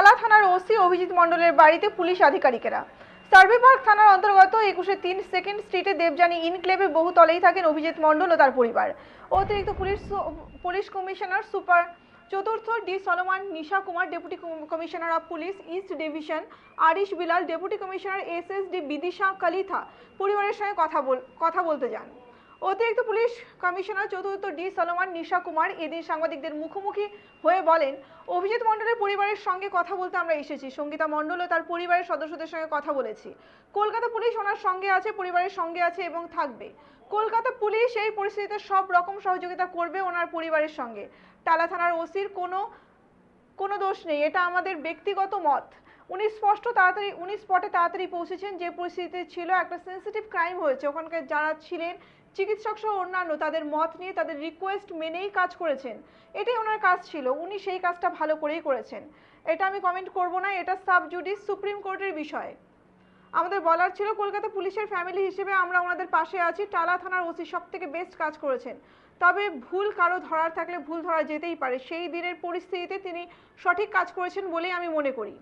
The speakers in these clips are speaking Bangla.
টালা থানার ওসি অভিজিৎ মণ্ডলের বাড়িতে পুলিশ আধিকারিকেরা। সার্ভে পার্ক থানার অন্তর্গত একুশে তিন সেকেন্ড স্ট্রিটে দেবযানী ইনক্লেভে বহু তলেই থাকেন অভিজিৎ মণ্ডল ও তার পরিবার। অতিরিক্ত পুলিশ পুলিশ কমিশনার সুপার চতুর্থ D Salman, Nisha Kumar, deputy commissioner of police, east division, Arish Bilal, deputy commissioner S S D Bidisha Kalita. পরিবারের সঙ্গে কথা কথা বলতে যান। অতিরিক্ত পুলিশ কমিশনার চতুর্থ ডি সলমান, নিশা কুমার এদিন সাংবাদিকদের মুখোমুখি হয়ে বলেন, অভিজিৎ মণ্ডলের পরিবারের সঙ্গে কথা বলতে আমরা এসেছি। সঙ্গীতা মণ্ডল ও তার পরিবারের সদস্যদের সঙ্গে কথা বলেছি। কলকাতা পুলিশ ওনার সঙ্গে আছে, পরিবারের সঙ্গে আছে এবং থাকবে। কলকাতা পুলিশ এই পরিস্থিতিতে সব রকম সহযোগিতা করবে ওনার পরিবারের সঙ্গে। টালা থানার ওসির কোনো কোনো দোষ নেই। এটা আমাদের ব্যক্তিগত মত। উনি স্পষ্ট তাড়াতাড়ি, উনি স্পটে তাড়াতাড়ি পৌঁছেছেন। যে পরিস্থিতিতে ছিল, একটা সেন্সিটিভ ক্রাইম হয়েছে। ওখানকার যারা ছিলেন, চিকিৎসক সহ অন্যান্য, তাদের মত নিয়ে তাদের রিকোয়েস্ট মেনেই কাজ করেছেন। এটাই ওনার কাজ ছিল। উনি সেই কাজটা ভালো করেই করেছেন। এটা আমি কমেন্ট করব না। এটা সাব জুডিস সুপ্রিম কোর্টের বিষয়। আমাদের বলার ছিল, কলকাতা পুলিশের ফ্যামিলি হিসেবে আমরা ওনাদের পাশে আছি। টালা থানার ওসি সব থেকে বেস্ট কাজ করেছেন। তবে ভুল কারও ধরার থাকলে ভুল ধরা যেতেই পারে। সেই দিনের পরিস্থিতিতে তিনি সঠিক কাজ করেছেন বলেই আমি মনে করি।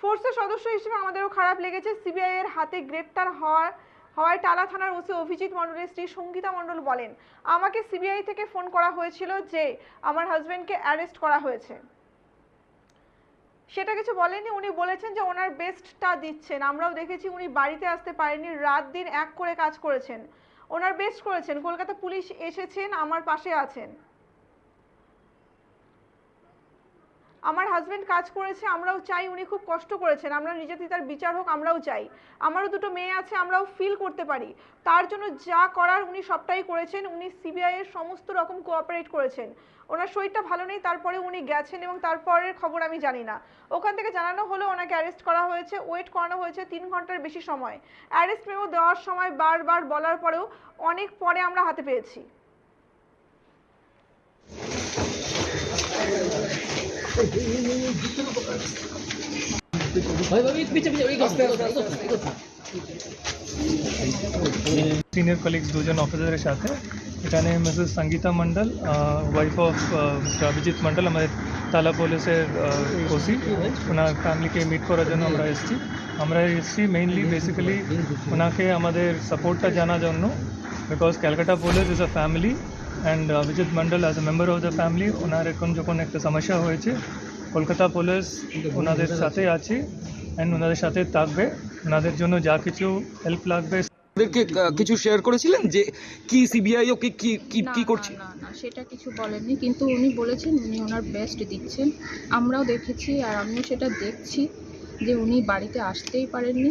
ফোর্সের সদস্য হিসেবে আমাদেরও খারাপ লেগেছে। সিবিআই এর হাতে গ্রেপ্তার হওয়ার হওয়ায় টালা থানার ওসি অভিজিৎ মণ্ডলের স্ত্রী সঙ্গীতা মণ্ডল বলেন, আমাকে সিবিআই থেকে ফোন করা হয়েছিল যে আমার হাজবেন্ডকে অ্যারেস্ট করা হয়েছে। সেটা কিছু বলেনি উনি বলেছেন যে ওনার বেস্টটা দিচ্ছেন। আমরাও দেখেছি উনি বাড়িতে আসতে পারেনি রাত দিন এক করে কাজ করেছেন। ওনার বেস্ট করেছেন। কলকাতা পুলিশ এসেছেন, আমার পাশে আছেন। আমার হাজবেন্ড কাজ করেছে, আমরাও চাই, উনি খুব কষ্ট করেছেন, আমরা নির্যাতিতার বিচার হোক, আমরাও চাই। আমারও দুটো মেয়ে আছে, আমরাও ফিল করতে পারি। তার জন্য যা করার উনি সবটাই করেছেন, উনি সিবিআই এর সমস্ত রকম কোঅপারেট করেছেন। ওনার শরীরটা ভালো নেই তারপরে উনি গেছেন এবং তারপরের খবর আমি জানি না। ওখান থেকে জানানো হলো, ওনাকে অ্যারেস্ট করা হয়েছে ওয়েট করানো হয়েছে তিন ঘণ্টার বেশি সময়। অ্যারেস্ট মেমো দেওয়ার সময় বারবার বলার পরেও অনেক পরে আমরা হাতে পেয়েছি। সিনিয়র কলিগস দুজন অফিসারের সাথে এখানে Mrs Sangita Mondal wife of Abhijit Mondal আমাদের তালা পুলিশের ওসি ওনার ফ্যামিলিকে মিট করার জন্য আমরা এসেছি আমরা এসেছি মেইনলি বেসিক্যালি ওনাকে আমাদের সাপোর্টটা জানার জন্য because Calcutta police is a family and Abhijit Mondal as a member of the family ওনার এখন যখন একটা সমস্যা হয়েছে কলকাতা পুলিশ ওনাদের সাথে আছে অ্যান্ড ওনাদের সাথে থাকবে ওনাদের জন্য যা কিছু হেল্প লাগবে ওদেরকে কিছু শেয়ার করেছিলেন যে কি সিবিআই ও কি কি কি করছে? না না সেটা কিছু বলেননি কিন্তু উনি বলেছেন উনি ওনার বেস্ট দিচ্ছেন। আমরাও দেখেছি আর আমিও সেটা দেখছি যে উনি বাড়িতে আসতেই পারেননি।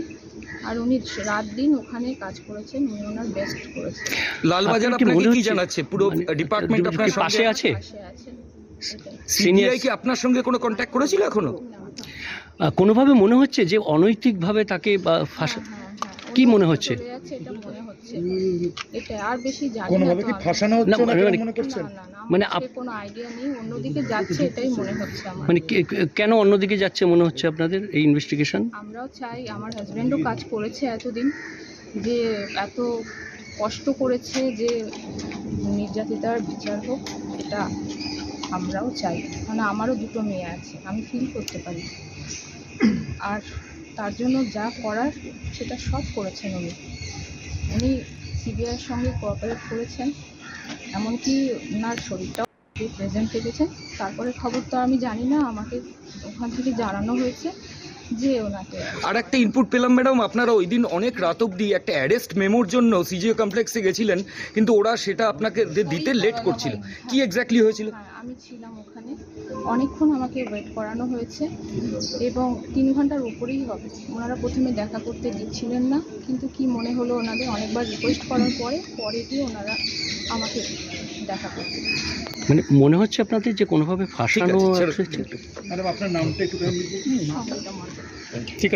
আর উনি রাত দিন ওখানে কাজ করেছেন উনি ওনার বেস্ট করেছেন। লালবাজার আপনাকে কি? জানাচ্ছে? পুরো মানে, ডিপার্টমেন্ট আপনার পাশে আছে? সিনিয়র কি আপনার সঙ্গে কোনো কন্ট্যাক্ট করেছিল এখনও? আহ, কোনোভাবে মনে হচ্ছে যে অনৈতিকভাবে তাকে বা ফাঁসা হ্যাঁ, হ্যাঁ, কি মনে হচ্ছে? যাচ্ছে এটা মনে হচ্ছে এটা আর বেশি জানি না তো আমি। ফাঁসানো হচ্ছে না, ওনাকে মানে- মনে করছেন না, না, না, মানে আপ- কোনো আইডিয়া নেই অন্যদিকে যাচ্ছে এটাই মনে হচ্ছে আমার। মানে কে- কে- কেন অন্যদিকে যাচ্ছে মনে হচ্ছে আপনাদের এই ইনভেস্টিগেশন আমরাও চাই আমার হাজব্যান্ডও কাজ করেছে এতদিন যে এত কষ্ট করেছে যে নির্যাতিতার বিচার হোক এটা আমরাও চাই। মানে আমারও দুটো মেয়ে আছে আমি ফিল করতে পারি। আর তার জন্য যা করার সেটা সব করেছেন উনি। উনি সিবিআইয়ের সঙ্গে কোঅপারেট করেছেন, এমনকি ওনার শরীরটাও প্রেজেন্ট রেখেছেন তারপরে খবর তো আমি জানি না, আমাকে ওখান থেকে জানানো হয়েছে। যে ওনাকে। আর একটা ইনপুট পেলাম ম্যাডাম আপনারা ওই দিন অনেক রাত অবধি একটা অ্যারেস্ট মেমোর জন্য সিজিও কমপ্লেক্সে গেছিলেন কিন্তু ওরা সেটা আপনাকে দিতে লেট করছিল। কি এক্স্যাক্টলি হয়েছিল? হ্যাঁ আমি ছিলাম ওখানে। অনেকক্ষণ আমাকে ওয়েট করানো হয়েছে এবং তিন ঘণ্টার উপরেই হবে। ওনারা প্রথমে দেখা করতে দিচ্ছিলেন না কিন্তু কি মনে হলো ওনাদের? অনেকবার রিকোয়েস্ট করার পরে পরে গিয়ে ওনারা আমাকে দেখা করতে মানে মনে হচ্ছে আপনাদের যে কোনোভাবে ফাঁসানো আছে ম্যাডাম আপনার নামটা একটু সঙ্গীতা মণ্ডল ঠিক আছে